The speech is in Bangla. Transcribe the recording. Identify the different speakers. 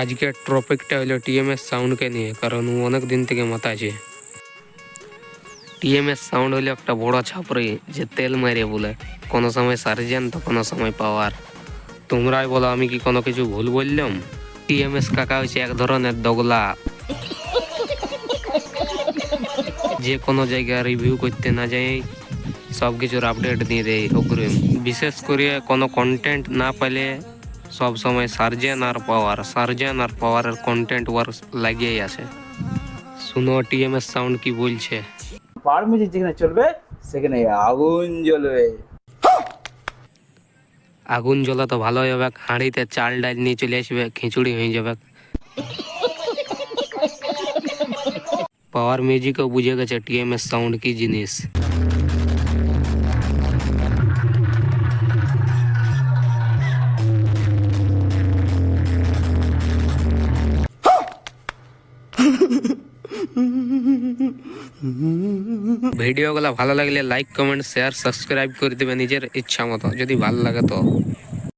Speaker 1: আজকের টপিকটা হলো টিএমএস সাউন্ডকে নিয়ে, কারণ ও অনেক দিন থেকে মাথাছে টিএমএস সাউন্ড হলো একটা বড় ছাপড়ি যে তেল মারে বলে, কোনো সময় সার্জেন তো কোনো সময় পাওয়ার। তোমরাই বলো, আমি কি কোনো কিছু ভুল বললাম? টিএমএস কাকা হচ্ছে এক ধরনের দগলা। যে কোনো জায়গায় রিভিউ করতে না যাই সব কিছুর আপডেট দিয়ে দেয় অগ্রিম। বিশেষ করে কোনো কন্টেন্ট না পেলে সব সময় সার্জেন আর পাওয়ার সার্জেন আর পাওয়ারের কন্টেন্ট ওয়ার্ক লাগিয়েই আছে। শুনো টিএমএস সাউন্ড কি বলছে?
Speaker 2: বার মিউজিক যেখানে চলবে সেখানে আগুন জ্বলবে।
Speaker 1: আগুন জ্বলা তো ভালোই হবে হাঁড়িতে চাল ডাল নিয়ে চলে আসবে খিচুড়ি হয়ে যাবে। পাওয়ার মিউজিকও বুঝে গেছে টিএমএস সাউন্ড কি জিনিস। ভিডিওগুলো ভালো লাগলে লাইক কমেন্ট শেয়ার সাবস্ক্রাইব করে দেবে নিজের ইচ্ছা মতো। যদি ভালো লাগে তো।